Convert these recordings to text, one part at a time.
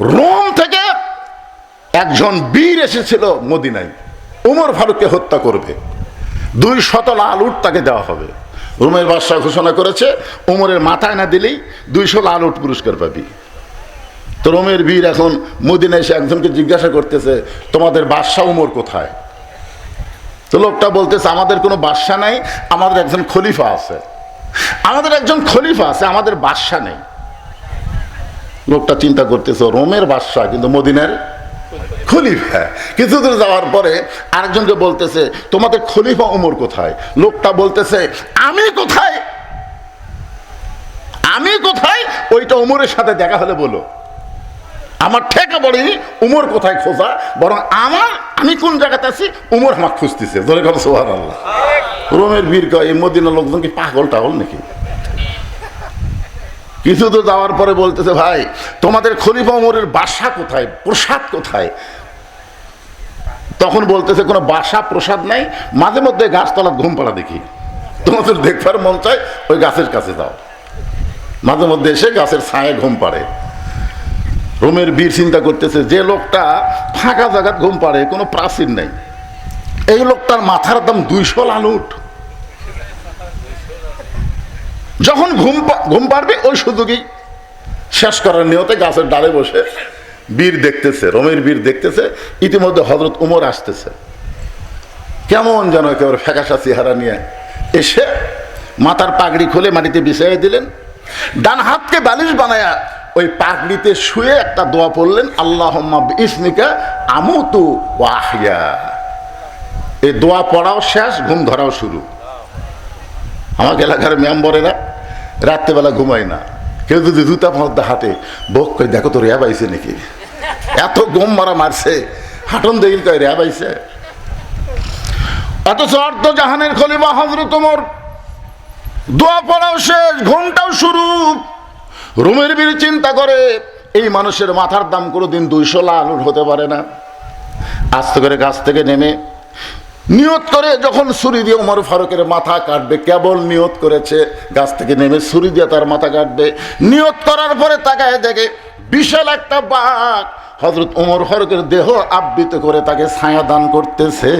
Rome থেকে একজন বীর এসেছিল মদিনায়। উমর ফারুককে হত্যা করবে। দুই শত লাল উট তাকে দেওয়া হবে। রোমের বাদশাহ ঘোষণা করেছে, উমরের মাথায় না দিলেই দুইশো লাল উট পুরস্কার পাবি। তো রোমের বীর এখন মদিনায় এসে একজনকে জিজ্ঞাসা করতেছে, তোমাদের বাদশাহ উমর কোথায়? তো লোকটা বলতেছে, আমাদের কোনো বাদশা নাই, আমাদের একজন খলিফা আছে। আমাদের একজন খলিফা আছে, আমাদের বাদশা নেই। লোকটা চিন্তা করতেছে, রোমের বাদশা কিন্তু মদিনার খলিফা। কিছু দূর যাওয়ার পরে আরেকজনকে বলতেছে, তোমাদের খলিফা উমর কোথায়? লোকটা বলতেছে, আমি কোথায়? আমি কোথায়? ওইটা উমরের সাথে দেখা হলে বলো। আমার ঠেকা পড়েনি উমর কোথায় খোঁজা? বরং আমার, আমি কোন জায়গাতে আছি? উমর আমার খুঁজতেছে। ধরে কথা রোমের বীর কয়, এই মদিনা লোকজন কি পাগল টাগল নাকি? কিছু তো যাওয়ার পরে বলতেছে, ভাই, তোমাদের খলিফা উমরের বাসা কোথায়? প্রসাদ কোথায়? তখন বলতেছে, কোনো বাসা, প্রসাদ নাই। মাঝে মধ্যে গাছতলা ঘুম পাড়া দেখি। তোমাদের দেখবার মন চায় ওই গাছের কাছে যাও। মাঝে মধ্যে এসে গাছের ছায়ে ঘুম পাড়ে। রোমের বীর চিন্তা করতেছে, যে লোকটা ফাঁকা জায়গায় ঘুম পাড়ে, কোনো প্রাচীর নেই। এই লোকটার মাথার দাম দুইশো লালুট। যখন ঘুম ঘুম পারবে ওই সুযোগেই শেষ করার নিয়তে গাছের ডালে বসে বীর দেখতেছে, রোমের বীর দেখতেছে, ইতিমধ্যে হজরত উমর আসতেছে। কেমন যেন একেবারে ফ্যাকাশা চেহারা নিয়ে এসে মাথার পাগড়ি খুলে মাটিতে বিছাইয়ে দিলেন, ডান হাতকে বালিশ বানায়া ওই পাগড়িতে শুয়ে একটা দোয়া পড়লেন আল্লাহ ইসনিকা আমুতু ওয়াহিয়া এই দোয়া পড়াও শেষ, ঘুম ধরাও শুরু। আমাকে এলাকার মেম্বরেরা রাত্রেবেলা ঘুমায় না। কেউ যদি জুতা ফলতে হাতে, বক কই দেখো তো র্যাব আইছে নাকি? এত গম মারা মারছে। হাটন দেখিল কয় রেয়া আইছে অথচ অর্ধ জাহানের খলিফা হজরত তোমার দোয়া পড়াও শেষ, ঘুমটাও শুরু। রুমের বীর চিন্তা করে, এই মানুষের মাথার দাম কোনোদিন দুইশো লাল হতে পারে না। আস্তে করে গাছ থেকে নেমে নিয়ত করে যখন ছুরি দিয়ে উমর ফারুকের মাথা কাটবে, কেবল নিয়ত করেছে, গাছ থেকে নেমে ছুরি দিয়ে তার মাথা কাটবে। নিয়ত করার পরে তাকায় দেখে বিশাল একটা বাঘ। হজরত উমর ফারুকের দেহ আবৃত করে তাকে ছায়া দান করতেছে।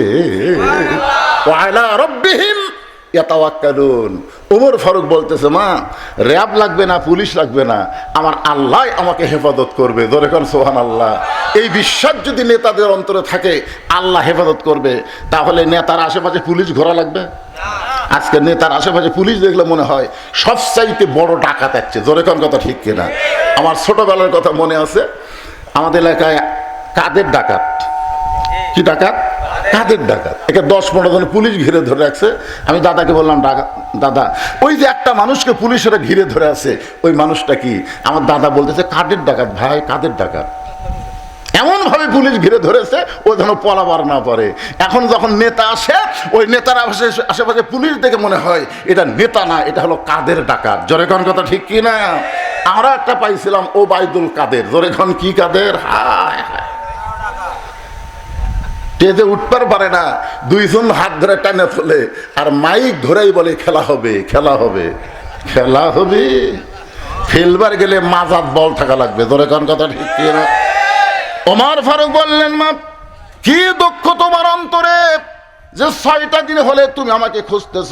ওয়ালা রব্বিহিম। ইয়াতাওয়াক্কালুন। উমর ফারুক বলতেছে, মা, র্যাব লাগবে না, পুলিশ লাগবে না, আমার আল্লাহ আমাকে হেফাজত করবে। ধরে কোন সোহান আল্লাহ এই বিশ্বাস যদি নেতাদের অন্তরে থাকে, আল্লাহ হেফাজত করবে। তাহলে নেতার আশেপাশে পুলিশ ঘোরা লাগবে? আজকে নেতার আশেপাশে পুলিশ দেখলে মনে হয় সবচাইতে বড় ডাকাত আসছে জোরে কোন কথা ঠিক কিনা? আমার ছোটবেলার কথা মনে আছে, আমাদের এলাকায় কাদের ডাকাত? কি ডাকাত? কাদের ডাকাত। একে দশ পনেরো জন পুলিশ ঘিরে ধরে রাখছে। আমি দাদাকে বললাম দাদা, ওই যে একটা মানুষকে পুলিশেরা ঘিরে ধরে আছে, ওই মানুষটা কি? আমার দাদা বলতেছে, কাদের ডাকাত ভাই? কাদের ডাকাত? এমন ভাবে পুলিশ ঘিরে ধরেছে, ও যেন পলাবার না পারে। এখন যখন নেতা আসে, ওই নেতার আশেপাশে পুলিশ দেখে মনে হয়, এটা নেতা না, এটা হলো কাদের ডাকাত। জোরে কোন কথা ঠিক কি না আমরা একটা পাইছিলাম ও বাইদুল কাদের। জোরে কি কাদের? হায় হায়। স্টেজে উঠবার পারে না, দুইজন হাত ধরে টানে তোলে আর মাইক ধরেই বলে, খেলা হবে খেলা হবে খেলা হবে। খেলবার গেলে মাজাত বল থাকা লাগবে। ধরে কোন কথা ঠিক না ওমার ফারুক বললেন, মা, কি দুঃখ তোমার অন্তরে? যে ছয়টা দিন হলে তুমি আমাকে খুঁজতেছ।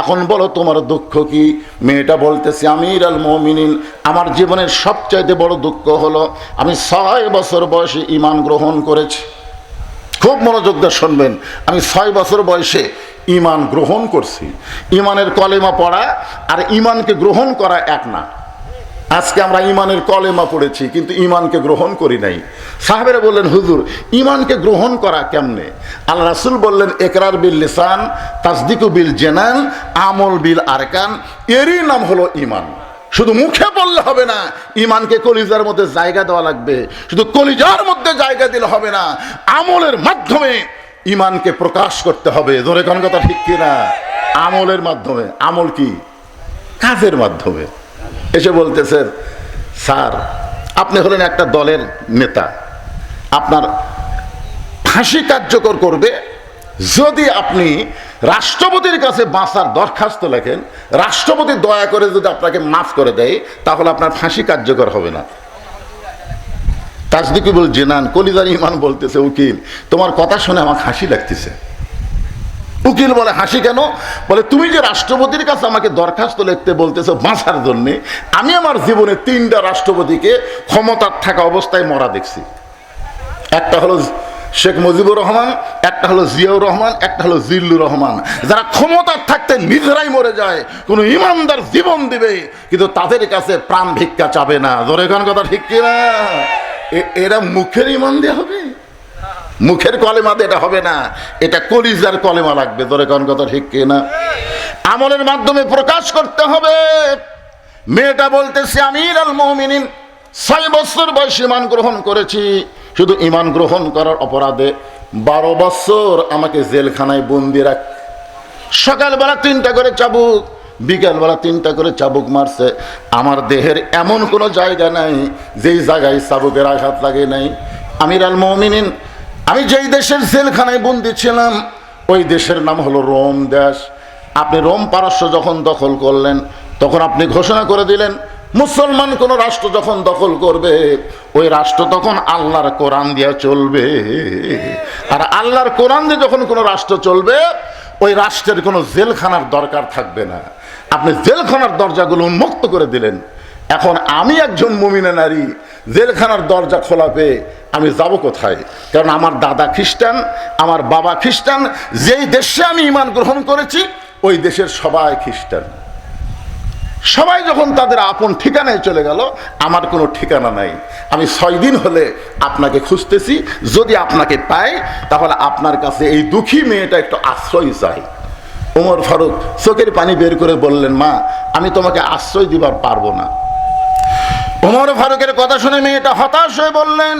এখন বলো তোমার দুঃখ কি? মেয়েটা বলতেছে আমির আল মমিনিন, আমার জীবনের সবচাইতে বড় দুঃখ হলো, আমি ছয় বছর বয়সে ইমান গ্রহণ করেছি। খুব মনোযোগ দিয়ে শুনবেন। আমি ছয় বছর বয়সে ইমান গ্রহণ করছি। ইমানের কলেমা পড়া আর ইমানকে গ্রহণ করা এক না। আজকে আমরা ইমানের কলেমা পড়েছি, কিন্তু ইমানকে গ্রহণ করি নাই। সাহেবেরা বললেন, হুজুর ইমানকে গ্রহণ করা কেমনে? আল্লাহ রাসুল বললেন একরার বিল লিসান, তাসদিকু বিল জেনান, আমল বিল আরকান, এরই নাম হলো ইমান শুধু মুখে বললে হবে না ইমানকে কলিজার মধ্যে জায়গা দেওয়া লাগবে। শুধু কলিজার মধ্যে জায়গা দিলে হবে না, আমলের মাধ্যমে ইমানকে প্রকাশ করতে হবে। ধরে কোন কথা ঠিক কিনা? আমলের মাধ্যমে। আমল কি? কাজের মাধ্যমে। এসে বলতেছেন স্যার, আপনি হলেন একটা দলের নেতা। আপনার ফাঁসি কার্যকর করবে যদি আপনি রাষ্ট্রপতির কাছে বাঁচার দরখাস্ত লেখেন, রাষ্ট্রপতি দয়া করে যদি আপনাকে মাফ করে দেয়, তাহলে আপনার ফাঁসি কার্যকর হবে না। তাজদিকুল জেনান কলিদার ইমান বলতেছে, উকিল, তোমার কথা শুনে আমার হাসি লাগতেছে। উকিল বলে, হাসি কেন? বলে, তুমি যে রাষ্ট্রপতির কাছে আমাকে দরখাস্ত লিখতে বলতেছো বাঁচার জন্যে, আমি আমার জীবনে তিনটা রাষ্ট্রপতিকে ক্ষমতার থাকা অবস্থায় মরা দেখছি। একটা হলো শেখ মুজিবুর রহমান, একটা হলো জিয়াউর রহমান, একটা হলো জিল্লুর রহমান। যারা ক্ষমতার থাকতে নিজেরাই মরে যায়, কোনো ইমানদার জীবন দিবে, কিন্তু তাদের কাছে প্রাণ ভিক্ষা চাবে না। ধরে কোন কথা ঠিক কিনা? এরা মুখের ইমান দেওয়া হবে? মুখের কলেমা দিয়ে এটা হবে না। এটা কলিজার কলেমা লাগবে। ধরে কোন কথা ঠিক কিনা? আমলের মাধ্যমে প্রকাশ করতে হবে। মেয়েটা বলতেছে, আমির আল মমিনিন ছয় বছর বয়সে ইমান গ্রহণ করেছি। শুধু ইমান গ্রহণ করার অপরাধে বারো বছর আমাকে জেলখানায় বন্দি রাখ। সকালবেলা তিনটা করে চাবুক, বিকালবেলা তিনটা করে চাবুক মারছে। আমার দেহের এমন কোনো জায়গা নাই, যেই জায়গায় চাবুকের আঘাত লাগে নাই। আমির আল মমিনিন, আমি যেই দেশের জেলখানায় বন্দি ছিলাম, ওই দেশের নাম হলো রোম দেশ। আপনি রোম পারস্য যখন দখল করলেন, তখন আপনি ঘোষণা করে দিলেন মুসলমান কোন রাষ্ট্র যখন দখল করবে, ওই রাষ্ট্র তখন আল্লাহর কোরআন দিয়ে চলবে। আর আল্লাহর কোরআন দিয়ে যখন কোনো রাষ্ট্র চলবে, ওই রাষ্ট্রের কোনো জেলখানার দরকার থাকবে না। আপনি জেলখানার দরজাগুলো উন্মুক্ত করে দিলেন। এখন আমি একজন মুমিনা নারী, জেলখানার দরজা খোলা পেয়ে আমি যাব কোথায়? কারণ আমার দাদা খ্রিস্টান, আমার বাবা খ্রিস্টান, যেই দেশে আমি ইমান গ্রহণ করেছি, ওই দেশের সবাই খ্রিস্টান। সবাই যখন তাদের আপন ঠিকানায় চলে গেল, আমার কোনো ঠিকানা নাই। আমি ছয় দিন হলে আপনাকে খুঁজতেছি, যদি আপনাকে পাই, তাহলে আপনার কাছে এই দুঃখী মেয়েটা একটু আশ্রয় চাই। ওমর ফারুক, চোখের পানি বের করে বললেন, মা, আমি তোমাকে আশ্রয় দিবার পারব না। ওমর ফারুকের কথা শুনে মেয়েটা হতাশ হয়ে বললেন,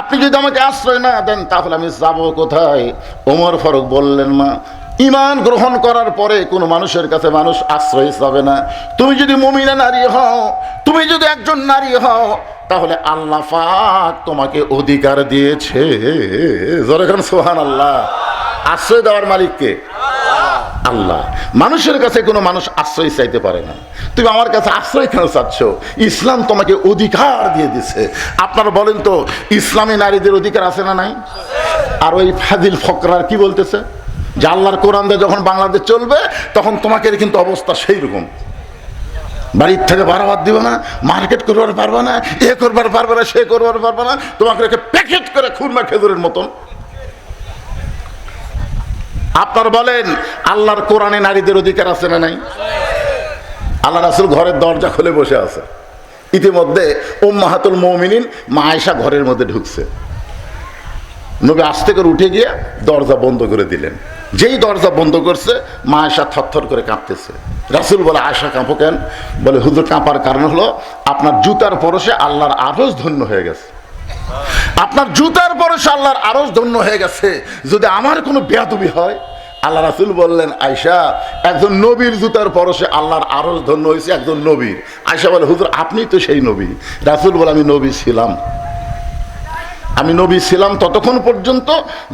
আপনি যদি আমাকে আশ্রয় না দেন, তাহলে আমি যাব কোথায়? ওমর ফারুক বললেন, মা ইমান গ্রহণ করার পরে কোনো মানুষের কাছে মানুষ আশ্রয় যাবে না। তুমি যদি মমিনা নারী হও, তুমি যদি একজন নারী হও, তাহলে আল্লাহ পাক তোমাকে অধিকার দিয়েছে। জোরেখান সোহান আল্লাহ আশ্রয় দেওয়ার মালিককে? আল্লাহ। মানুষের কাছে কোনো মানুষ আশ্রয় চাইতে পারে না। তুমি আমার কাছে আশ্রয় কেন চাচ্ছ? ইসলাম তোমাকে অধিকার দিয়ে দিছে। আপনারা বলেন তো, ইসলামী নারীদের অধিকার আছে না নাই? আর ওই ফাজিল ফকরার কি বলতেছে? যে আল্লাহর কোরআন দিয়ে যখন বাংলাদেশ চলবে, তখন তোমাকে কিন্তু অবস্থা সেই রকম বাড়ির থেকে বাড়াবার দিব না মার্কেট করবার পারবে না, এ করবার পারবে না, সে করবার পারবে না, তোমাকে রেখে প্যাকেট করে খুরমা খেজুরের মতন। আপনার বলেন, আল্লাহর কোরআনে নারীদের অধিকার আছে না নাই? আল্লাহ রাসুল ঘরের দরজা খুলে বসে আছে। ইতিমধ্যে উম্মাহাতুল মৌমিনিন মা ঘরের মধ্যে ঢুকছে। নবী আস্তে করে উঠে গিয়ে দরজা বন্ধ করে দিলেন। যেই দরজা বন্ধ করছে, মা আয়সা থরথর করে কাঁপতেছে রাসুল বলে আয়সা কাঁপো কেন? বলে, হুজুর, কাঁপার কারণ হলো আপনার জুতার পরশে আল্লাহর আরজ ধন্য হয়ে গেছে। আপনার জুতার পরশে আল্লাহর আরজ ধন্য হয়ে গেছে। যদি আমার কোনো বেয়াদবি হয়? আল্লাহ রাসুল বললেন আয়সা একজন নবীর জুতার পরশে আল্লাহর আরজ ধন্য হয়েছে একজন নবীর। আয়সা বলে, হুজুর, আপনি তো সেই নবী। রাসুল বলে, আমি নবী ছিলাম। আমি নবী ছিলাম ততক্ষণ পর্যন্ত,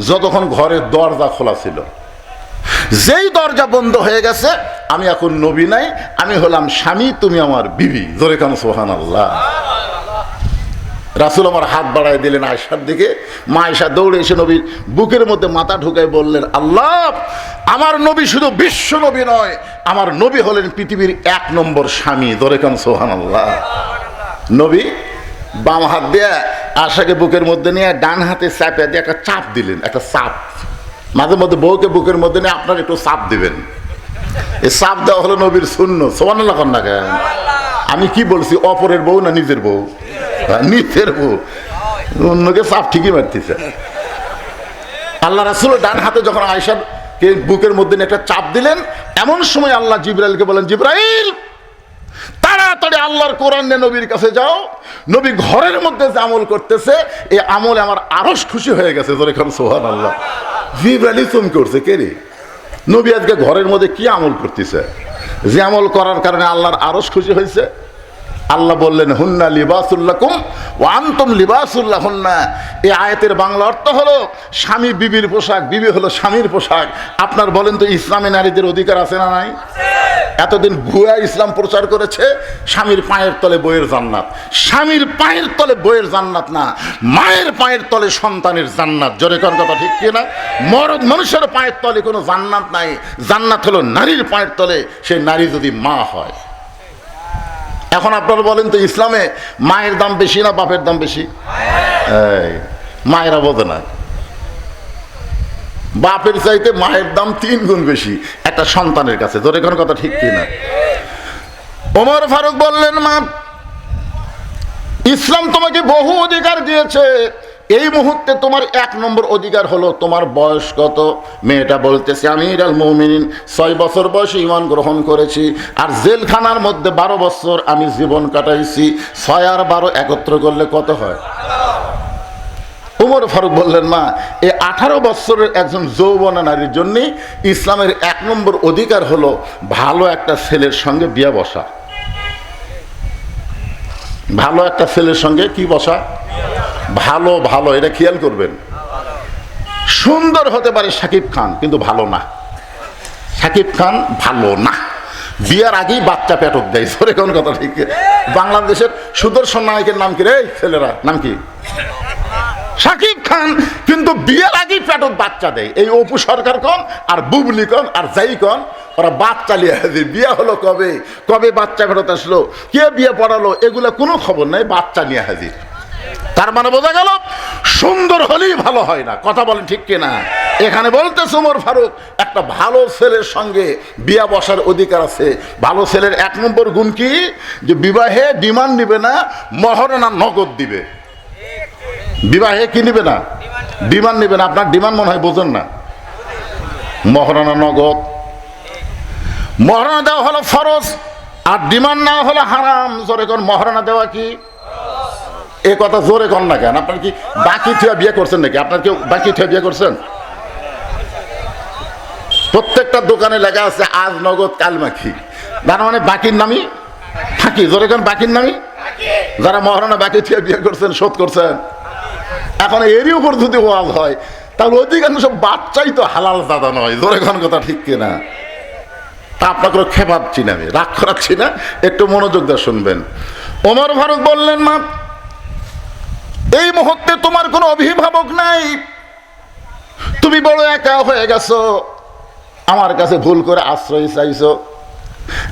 যতক্ষণ ঘরের দরজা খোলা ছিল। যেই দরজা বন্ধ হয়ে গেছে, আমি এখন নবী নাই, আমি হলাম স্বামী, তুমি আমার বিবি। জোরে কান সোহান আল্লাহ রাসুল আমার হাত বাড়ায় দিলেন আয়সার দিকে। মা আয়সা দৌড়ে এসে নবীর বুকের মধ্যে মাথা ঢুকায় বললেন, আল্লাহ, আমার নবী শুধু বিশ্ব নবী নয়, আমার নবী হলেন পৃথিবীর এক নম্বর স্বামী। দরে কান সোহান আল্লাহ নবী বাম হাত দিয়ে আশাকে বুকের মধ্যে নিয়ে ডান হাতে চাপে দিয়ে একটা চাপ দিলেন, একটা চাপ। মাঝে মধ্যে বউকে বুকের মধ্যে নিয়ে আপনার একটু চাপ দিবেন। এই চাপ দেওয়া হলো নবীর শূন্য সোমান লাগান না কেন? আমি কি বলছি অপরের বউ না নিজের বউ? হ্যাঁ, নিজের বউ। অন্যকে চাপ ঠিকই মারতেছে। আল্লাহ রাসুল ডান হাতে যখন আয়সার কে বুকের মধ্যে একটা চাপ দিলেন এমন সময় আল্লাহ জিব্রাইলকে বলেন জিব্রাইল তাড়াতাড়ি আল্লাহর কোরআন নিয়ে নবীর কাছে যাও। নবী ঘরের মধ্যে যে আমল করতেছে এই আমলে আমার আরস খুশি হয়ে গেছে। তোর এখন সোহান আল্লাহ জিব্রাইলই চমকে উঠছে কে রে? নবী আজকে ঘরের মধ্যে কি আমল করতেছে? যে আমল করার কারণে আল্লাহর আরস খুশি হয়েছে? আল্লাহ বললেন, হুন্না লিবাসুল্লাকুম ও আন্তম লিবাসুল্লাহ হুন্না এই আয়াতের বাংলা অর্থ হলো, স্বামী বিবির পোশাক, বিবি হলো স্বামীর পোশাক। আপনার বলেন তো, ইসলামী নারীদের অধিকার আছে না নাই? এতদিন ভুয়া ইসলাম প্রচার করেছে, স্বামীর পায়ের তলে বইয়ের জান্নাত। স্বামীর পায়ের তলে বইয়ের জান্নাত না, মায়ের পায়ের তলে সন্তানের জান্নাত। জোরে কোন কথা ঠিক কি না মরদ মানুষের পায়ের তলে কোনো জান্নাত নাই। জান্নাত হলো নারীর পায়ের তলে সেই নারী যদি মা হয়। এখন আপনারা বলেন তো, ইসলামে মায়ের দাম বেশি না বাপের দাম বেশি? মায়েরা বোঝে না। বাপের চাইতে মায়ের দাম তিন গুণ বেশি, একটা সন্তানের কাছে। তোর এখন কথা ঠিক কিনা ওমর ফারুক বললেন, মা, ইসলাম তোমাকে বহু অধিকার দিয়েছে। এই মুহূর্তে তোমার এক নম্বর অধিকার হলো তোমার বয়স কত? মেয়েটা বলতেছে আমি আল মৌমিন ছয় বছর বয়সে ইমান গ্রহণ করেছি আর জেলখানার মধ্যে বারো বছর আমি জীবন কাটাইছি। ছয় আর বারো একত্র করলে কত হয়? উমর ফারুক বললেন, মা এই আঠারো বছরের একজন যৌবনা নারীর জন্য ইসলামের এক নম্বর অধিকার হলো ভালো একটা ছেলের সঙ্গে বিয়া বসা। ভালো একটা ছেলের সঙ্গে কি বসা? ভালো ভালো, এটা খেয়াল করবেন। সুন্দর হতে পারে সাকিব খান, কিন্তু ভালো না। সাকিব খান ভালো না। বিয়ার আগেই বাচ্চা পেটক দেয় সরে কোন কথা ঠিক? বাংলাদেশের সুদর্শন নায়কের নাম কি রে ছেলেরা? নাম কি? সাকিব খান, কিন্তু বিয়ের আগেই পেটত বাচ্চা দেয়। এই অপু সরকার কন, আর বুবলি কন, আর যাই কন, ওরা বাচ্চা লিয়ে হাজির বিয়ে হলো কবে? কবে বাচ্চা ফেরত আসলো? কে বিয়ে পড়ালো? এগুলো কোনো খবর নাই, বাচ্চা নিয়ে হাজির। তার মানে বোঝা গেল, সুন্দর হলেই ভালো হয় না। কথা বলেন ঠিক কিনা? এখানে বলতে সুমর ফারুক, একটা ভালো ছেলের সঙ্গে বিয়া বসার অধিকার আছে। ভালো ছেলের এক নম্বর গুণ কি? যে বিবাহে ডিমান্ড নিবে না মহরণা নগদ দিবে। বিবাহে কি নিবে না? ডিমান্ড নিবে না। আপনার ডিমান্ড মনে হয় বোঝেন না। মহারণা নগদ। মহারণা দেওয়া হলো ফরজ, আর ডিমান্ড নেওয়া হলো হারাম। জোরে কোন মহারণা দেওয়া কি? এ কথা জোরে কর না কেন? আপনার কি বাকি থুয়া বিয়ে করছেন নাকি? আপনার কেউ বাকি থুয়া বিয়ে করছেন? প্রত্যেকটা দোকানে লেখা আছে, আজ নগদ, কাল মাখি। তার মানে বাকির নামই ফাঁকি। জোরে কোন, বাকির নামই? যারা মহারণা বাকি থুয়া বিয়ে করছেন, শোধ করছেন। এখন এরই উপর যদি ওয়াজ হয়, তাহলে অধিকাংশ বাচ্চাই তো হালাল দাদা নয়। জোরে কোন কথা ঠিক কিনা? তা আপনাকে খেপাচ্ছি না আমি রাগ করাচ্ছি না, একটু মনোযোগ দিয়ে শুনবেন। ওমর ফারুক বললেন, মা এই মুহূর্তে তোমার কোনো অভিভাবক নাই। তুমি বড় একা হয়ে গেছো। আমার কাছে ভুল করে আশ্রয় চাইছো।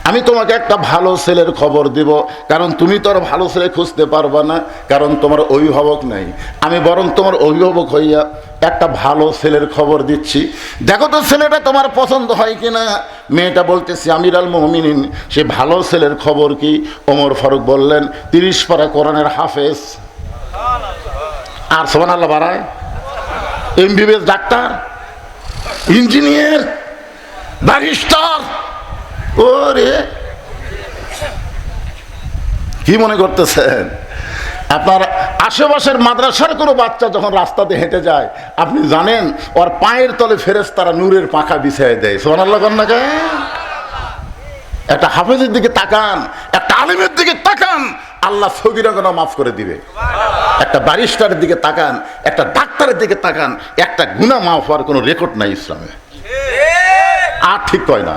আমি তোমাকে একটা ভালো ছেলের খবর দিব, কারণ তুমি তো আর ভালো ছেলে খুঁজতে পারবা না, কারণ তোমার অভিভাবক নাই। আমি বরং তোমার অভিভাবক হইয়া একটা ভালো ছেলের খবর দিচ্ছি। দেখো তো ছেলেটা তোমার পছন্দ হয় কিনা। মেয়েটা বলতেছি আমির আল মোহামিন সে ভালো ছেলের খবর কি? ওমর ফারুক বললেন, তিরিশ পারা কোরআনের হাফেজ। আর সোমান আল্লাহ বাড়ায় এমবিবিএস ডাক্তার, ইঞ্জিনিয়ার, ব্যারিস্টার। ওরে। কি মনে করতেছেন? আপনার আশেপাশের মাদ্রাসার কোনো বাচ্চা যখন রাস্তাতে হেঁটে যায়, আপনি জানেন, ওর পায়ের তলে ফেরেস তারা নূরের পাখা বিছায় দেয়। সোনাল্লাহ কন্যাকে একটা হাফেজের দিকে তাকান, একটা আলিমের দিকে তাকান আল্লাহ সগিরা কোনো মাফ করে দিবে। একটা ব্যারিস্টারের দিকে তাকান, একটা ডাক্তারের দিকে তাকান, একটা গুণা মাফ হওয়ার কোনো রেকর্ড নাই ইসলামে। আর ঠিক কয় না।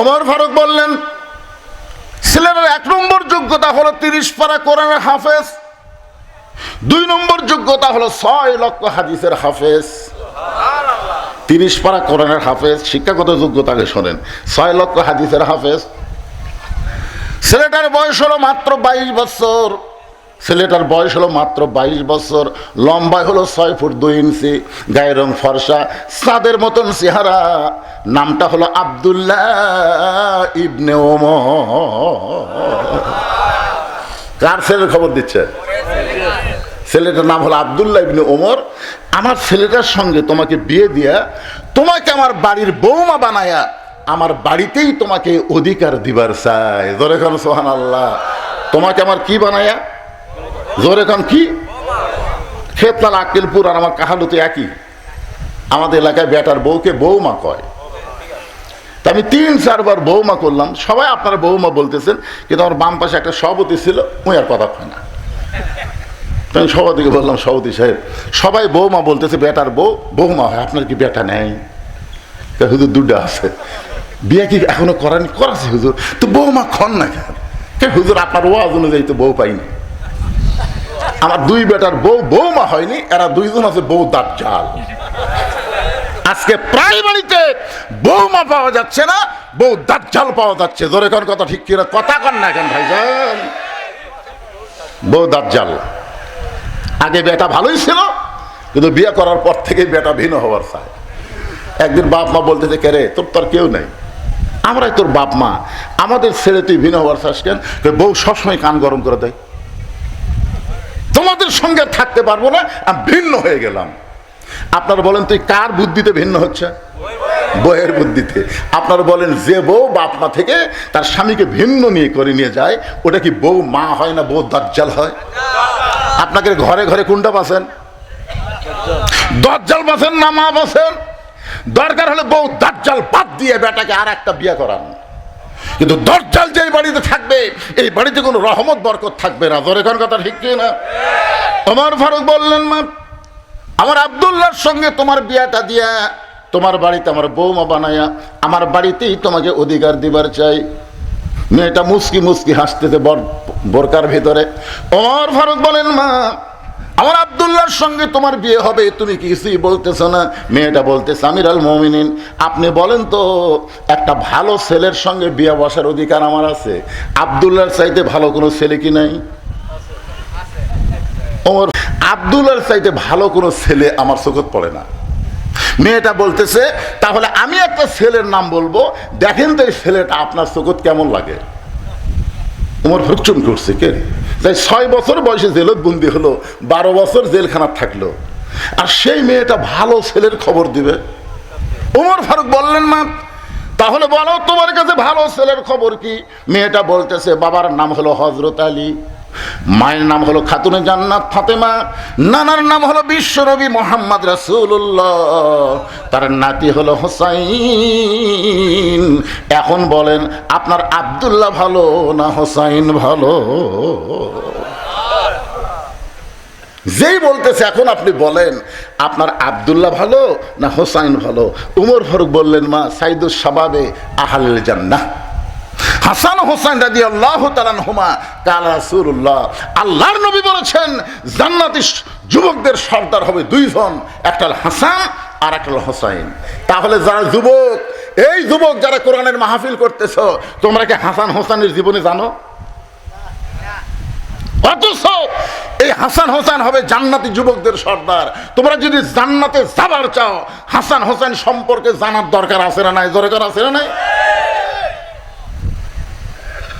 ওমর ফারুক বললেন ছেলের এক নম্বর যোগ্যতা হলো তিরিশ পারা কোরআনের হাফেজ, দুই নম্বর যোগ্যতা হলো ছয় লক্ষ হাদিসের হাফেজ। তিরিশ পারা কোরআনের হাফেজ, শিক্ষাগত যোগ্যতাকে শোনেন, ছয় লক্ষ হাদিসের হাফেজ ছেলেটার বয়স হলো মাত্র বাইশ বছর। ছেলেটার বয়স হলো মাত্র বাইশ বছর। লম্বায় হলো ছয় ফুট দুই ইঞ্চি, গায়ের রং ফর্সা সাদের মতন চেহারা। নামটা হলো আবদুল্লাহ ইবনে ওম কার ছেলের খবর দিচ্ছে? ছেলেটার নাম হলো আবদুল্লাহ ইবনে ওমর। আমার ছেলেটার সঙ্গে তোমাকে বিয়ে দিয়া তোমাকে আমার বাড়ির বৌমা বানায়া আমার বাড়িতেই তোমাকে অধিকার দিবার চাই। জোরে খান সোহান আল্লাহ তোমাকে আমার কি বানায়া? জোরে খান কি? খেতলাল আকিলপুর আর আমার কাহালুতে একই। আমাদের এলাকায় বেটার বউকে বৌমা কয়। তা আমি তিন, চারবার বৌমা করলাম। সবাই আপনারা বৌমা বলতেছেন, কিন্তু আমার বাম পাশে একটা সভাপতি ছিল ওই আর কথা কয় না। আমি সভাপতিকে বললাম, সভাপতি সাহেব, সবাই বৌমা বলতেছে, বেটার বউ বৌমা হয়, আপনার কি বেটা নেই? শুধু দুটো আছে। বিয়ে কি এখনও করেন? করাছে হুজুর। তো বৌমা খন না কেন? হুজুর, আপনার ওয়াজ অনুযায়ী তো বউ পাইনি। আমার দুই বেটার বউ বৌমা হয়নি, এরা দুইজন আছে বউ দাঁত জাল আজকে প্রায় বাড়িতে বৌমা পাওয়া যাচ্ছে না, বউ দাঁত জাল পাওয়া যাচ্ছে। জোরে কোন কথা ঠিক কিনা? কথা কন না এখন ভাইজান? বউ দাঁত জাল আগে বেটা ভালোই ছিল, কিন্তু বিয়ে করার পর থেকে বেটা ভিন্ন হওয়ার চায়। একদিন বাপ মা বলতেছে, কে রে, তোর তো আর কেউ নাই। আমরাই তোর বাপ মা। আমাদের ছেড়ে তুই ভিন্ন হওয়ার চাস কেন? বউ সবসময় কান গরম করে দেয়। তোমাদের সঙ্গে থাকতে পারব না, আমি ভিন্ন হয়ে গেলাম। আপনারা বলেন, তুই কার বুদ্ধিতে ভিন্ন হচ্ছে? বইয়ের বুদ্ধিতে। আপনারা বলেন, যে বউ বাপ মা থেকে তার স্বামীকে ভিন্ন নিয়ে করে নিয়ে যায়, ওটা কি বউ মা হয় না বউ দাজ্জাল হয়? আপনাকে ঘরে ঘরে কোনটা বাসেন দজ্জাল বাসেন না মা বাসেন দরকার হলে বউ দাজ্জাল বাদ দিয়ে বেটাকে আর একটা বিয়ে করান। কিন্তু দজ্জাল যে বাড়িতে থাকবে, এই বাড়িতে কোনো রহমত, বরকত থাকবে না। ধরে কোন কথা ঠিক না আমার ফারুক বললেন, মা, আমার আবদুল্লাহর সঙ্গে তোমার বিয়াটা দিয়া তোমার বাড়িতে আমার বৌমা বানায়া, আমার বাড়িতেই তোমাকে অধিকার দিবার চাই। মেয়েটা মুসকি মুসকি হাসতেছে বর বোরকার ভিতরে। ওমর ফারুক বলেন, মা আমার আবদুল্লাহর সঙ্গে তোমার বিয়ে হবে, তুমি কিছুই বলতেছো না। মেয়েটা বলতেছে আমির আল মমিনিন, আপনি বলেন তো, একটা ভালো ছেলের সঙ্গে বিয়ে বসার অধিকার আমার আছে। আবদুল্লাহর চাইতে ভালো কোনো ছেলে কি নাই? ওমর, আবদুল্লাহর চাইতে ভালো কোনো ছেলে আমার চোখত পড়ে না। মেয়েটা বলতেছে, তাহলে আমি একটা ছেলের নাম বলব, দেখেন তো এই ছেলেটা আপনার চোখত কেমন লাগে। উমর ভরচুম করছে, কে তাই ছয় বছর বয়সে জেলত বন্দি হলো, বারো বছর জেলখানা থাকল। আর সেই মেয়েটা ভালো ছেলের খবর দিবে। উমর ফারুক বললেন, মা, তাহলে বলো, তোমার কাছে ভালো ছেলের খবর কি? মেয়েটা বলতেছে, বাবার নাম হলো হজরত আলী। মায়ের নাম হলো খাতুনে জান্নাত ফাতেমা, নানার নাম হলো বিশ্বনবী মোহাম্মদ রাসূলুল্লাহ। তার নাতি হলো হোসাইন। এখন বলেন, আপনার আব্দুল্লাহ ভালো না হোসাইন ভালো? যেই বলতেছে, এখন আপনি বলেন, আপনার আব্দুল্লাহ ভালো না হোসাইন ভালো? উমর ফারুক বললেন, মা সাইদুস সাবাবে আহাল জান্নাহ। হাসান হোসেন রাজি আল্লাহ হুমা কাল আল্লাহর নবী বলেছেন, জান্নাতি যুবকদের সর্দার হবে দুইজন, একটা হাসান আর একটা হোসাইন। তাহলে যারা যুবক, এই যুবক যারা কোরআনের মাহফিল করতেছ, তোমরা কি হাসান হোসেনের জীবনে জানো? অথচ এই হাসান হোসেন হবে জান্নাতি যুবকদের সর্দার। তোমরা যদি জান্নাতে যাবার চাও, হাসান হোসেন সম্পর্কে জানার দরকার আছে না নাই? দরকার আছে না নাই?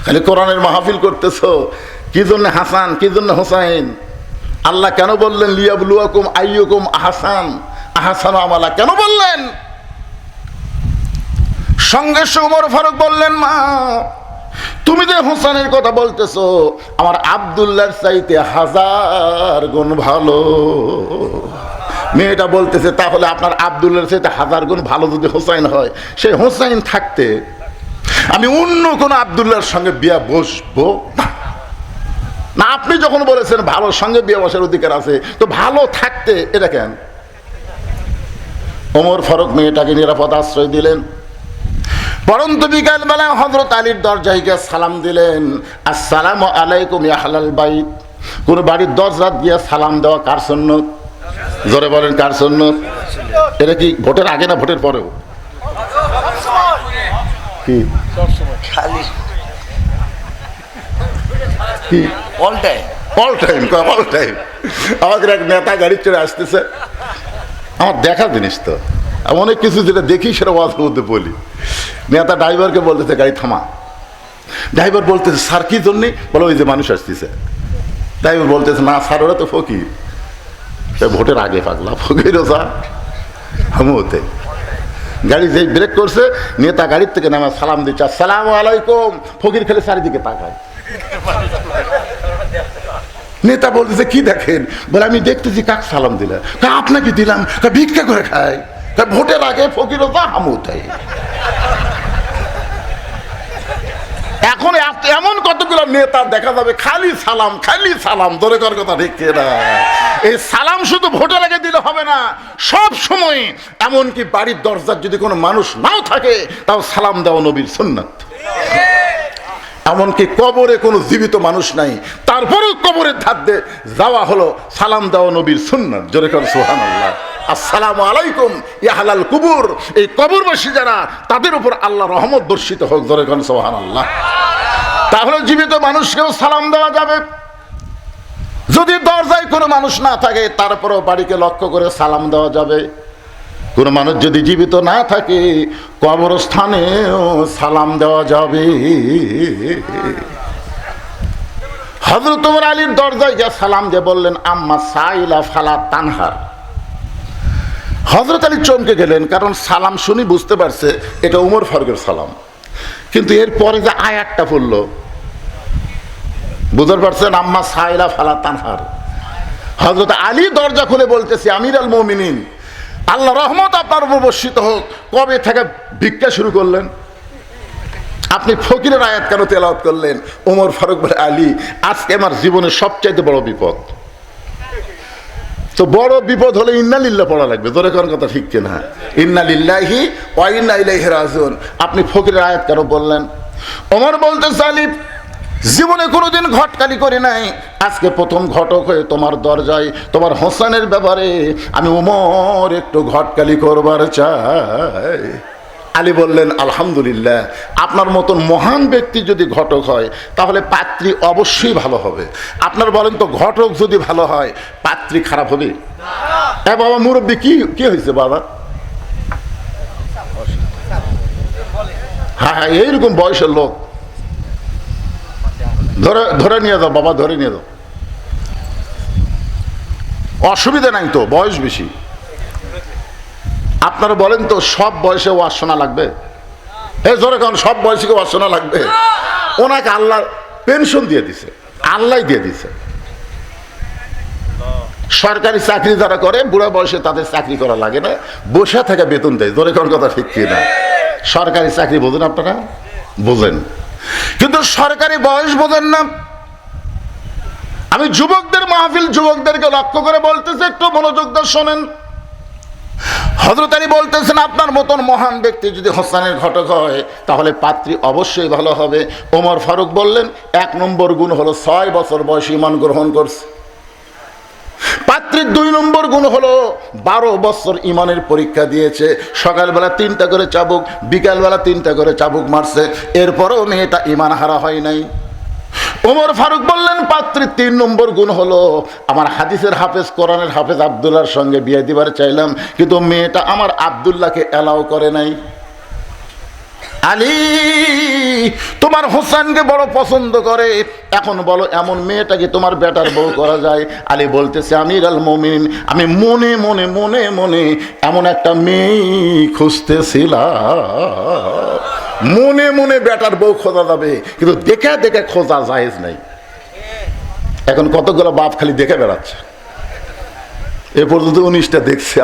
খালি কোরআনের মাহফিল করতেছো। কি জন্য হাসান, কি জন্য হোসাইন? আল্লাহ কেন বললেন, লিয়াবলুয়াকুম আইয়ুকুম আহসান? আহসান আমালা কেন বললেন? সঙ্গে সুমর ফারুক বললেন, মা, তুমি যে হোসেনের কথা বলতেছো, আমার আবদুল্লার চাইতে হাজার গুণ ভালো। মেয়েটা বলতেছে, তাহলে আপনার আবদুল্লার চাইতে হাজার গুণ ভালো যদি হোসাইন হয়। সেই হোসাইন থাকতে আমি অন্য কোনো আবদুল্লাহর সঙ্গে বিয়া বসবো না। আপনি যখন বলেছেন ভালোর সঙ্গে বিয়ে বসার অধিকার আছে, তো ভালো থাকতে এটা কেন? ওমর ফারুক মেয়েটাকে নিরাপদ আশ্রয় দিলেন। পরন্ত বিকাল বেলায় হজরত আলীর দরজায় গিয়ে সালাম দিলেন। আসসালাম আলাইকুম ইয়া হালাল বাইত। কোন বাড়ির দরজাত গিয়ে সালাম দেওয়া কার সন্ন্যত জোরে বলেন কার সন্ন্যত এটা কি ভোটের আগে না ভোটের পরেও? কি? খালি। কি? All time all time all time আমাদের এক নেতা গাড়ি চড়ে আসতেছে। আমার দেখা জিনিস তো। অনেক কিছু যেটা দেখি সেটা ওয়াজের মধ্যে বলি। নেতা ড্রাইভারকে বলতেছে গাড়ি থামা। ড্রাইভার বলতেছে স্যার কি জন্যে? বলো ওই যে মানুষ আসতেছে। ড্রাইভার বলতেছে না স্যার ওরা তো ফকির। ভোটের আগে পাগলা ফকিরও স্যার। হামুতে গাড়ি যেই ব্রেক করছে, নেতা গাড়ির থেকে নামা সালাম দিচ্ছে। সালাম আলাইকুম। ফকির খেলে চারিদিকে তাকায়। নেতা বলতেছে, কি দেখেন? বলে, আমি দেখতেছি কাক সালাম দিলাম তা আপনাকে দিলাম। কা, ভিক্ষা করে খায় তা ভোটের আগে ফকির বা হামুতাই এখন এমন কতগুলো নেতা দেখা যাবে, খালি সালাম খালি সালাম ধরে কর কথা ঠিক না এই সালাম শুধু ভোটের আগে দিলে হবে না, সব সময়। এমনকি বাড়ির দরজার যদি কোনো মানুষ নাও থাকে, তাও সালাম দেওয়া নবীর সুন্নাত। এমনকি কবরে কোনো জীবিত মানুষ নাই। তারপরেও কবরের ধার দিয়ে যাওয়া হলো সালাম দেওয়া নবীর সুন্নাত। জোরে কর সোহান আল্লাহ আসসালামু আলাইকুম ইয়াহালাল কুবুর। এই কবরবাসী যারা, তাদের উপর আল্লাহ রহমত দর্শিত হোক। জোরে কর সোহান আল্লাহ তাহলে জীবিত মানুষকেও সালাম দেওয়া যাবে। যদি দরজায় কোনো মানুষ না থাকে, তারপরেও বাড়িকে লক্ষ্য করে সালাম দেওয়া যাবে। কোনো মানুষ যদি জীবিত না থাকে, কবরস্থানেও সালাম দেওয়া যাবে। হজরত তোমার আলীর দরজায় গিয়ে সালাম দিয়ে বললেন, আম্মা সাইলা ফালা তানহার হজরত আলী চমকে গেলেন, কারণ সালাম শুনি বুঝতে পারছে এটা উমর ফারুকের সালাম। কিন্তু এরপরে যে আয়াতটা পড়ল, বুঝতে পারছেন, আম্মা সাইলা ফালা তানহার। হজরত আলী দরজা খুলে বলতেছি আমির আল মমিনিন। আল্লাহ রহমত আপনার উপর বর্ষিত হোক। কবে থেকে ভিক্ষা শুরু করলেন? আপনি ফকিরের আয়াত কেন তেলাওয়াত করলেন? ওমর ফারুক বলে, আলী, আজকে আমার জীবনের সবচাইতে বড় বিপদ। তো বড় বিপদ হলে ইন্নালিল্লাহ পড়া লাগবে। তোরে কোন কথা ঠিক কিনা? ইন্নালিল্লাহি ওয়াইন্না ইলাইহি রাজিউন। আপনি ফকিরের আয়াত কেন বললেন ওমর বলতে সালিফ জীবনে কোনোদিন ঘটকালি করি নাই। আজকে প্রথম ঘটক হয়ে তোমার দরজায়, তোমার হোসেনের ব্যাপারে আমি ওমর একটু ঘটকালি করবার চাই। আলী বললেন, আলহামদুলিল্লাহ, আপনার মতন মহান ব্যক্তি যদি ঘটক হয়, তাহলে পাত্রী অবশ্যই ভালো হবে। আপনার বলেন তো, ঘটক যদি ভালো হয়, পাত্রী খারাপ হবে? এ বাবা, মুরব্বী, কি কি হয়েছে বাবা? হ্যাঁ হ্যাঁ এইরকম বয়সের লোক। ধরে ধরে নিয়ে যাও, বাবা, ধরে নিয়ে যাও। অসুবিধা নাই তো, বয়স বেশি। আপনারা বলেন তো, সব বয়সে ওয়াজ শোনা লাগবে? এ, জোরে কারণ সব বয়সে ওয়াজ শোনা লাগবে? ওনাকে আল্লাহ পেনশন দিয়ে দিছে, আল্লাহ দিয়ে দিছে। সরকারি চাকরি যারা করে, বুড়া বয়সে তাদের চাকরি করা লাগে না, বসে থেকে বেতন দেয়। জোরে কোন কথা ঠিক কি না সরকারি চাকরি বোঝেন আপনারা? বোঝেন। কিন্তু সরকারি বয়স বোঝেন না আমি যুবকদের মাহফিল যুবকদেরকে লক্ষ্য করে বলতেছে, একটু মনোযোগ শোনেন। হজরত আলী বলতেছেন, আপনার মতন মহান ব্যক্তি যদি হোসানের ঘটক হয়, তাহলে পাত্রী অবশ্যই ভালো হবে। ওমর ফারুক বললেন, এক নম্বর গুণ হলো ছয় বছর বয়সে ইমান গ্রহণ করছে। পাত্রীর দুই নম্বর গুণ হলো, বারো বছর ইমানের পরীক্ষা দিয়েছে, সকালবেলা তিনটা করে চাবুক, বিকালবেলা তিনটা করে চাবুক মারছে, এরপরেও মেয়েটা ইমান হারা হয় নাই। ওমর ফারুক বললেন, পাত্রীর তিন নম্বর গুণ হলো, আমার হাদিসের হাফেজ, কোরআনের হাফেজ আবদুল্লার সঙ্গে বিয়ে দিবার চাইলাম, কিন্তু মেয়েটা আমার আবদুল্লাহকে অ্যালাউ করে নাই। আলী, তোমার হোসেনকে বড় পছন্দ করে। এখন বলো, এমন মেয়েটাকে তোমার বেটার বউ করা যায়? আলী বলতেছে, আমির আল মমিন আমি মনে মনে মনে মনে এমন একটা মেয়ে খুঁজতেছিলাম। মনে মনে বেটার বউ খোঁজা যাবে, কিন্তু দেখে দেখে খোঁজা জায়েজ নাই। এখন কতগুলো বাপ খালি দেখে বেড়াচ্ছে। এ পর্যন্ত উনিশটা দেখছে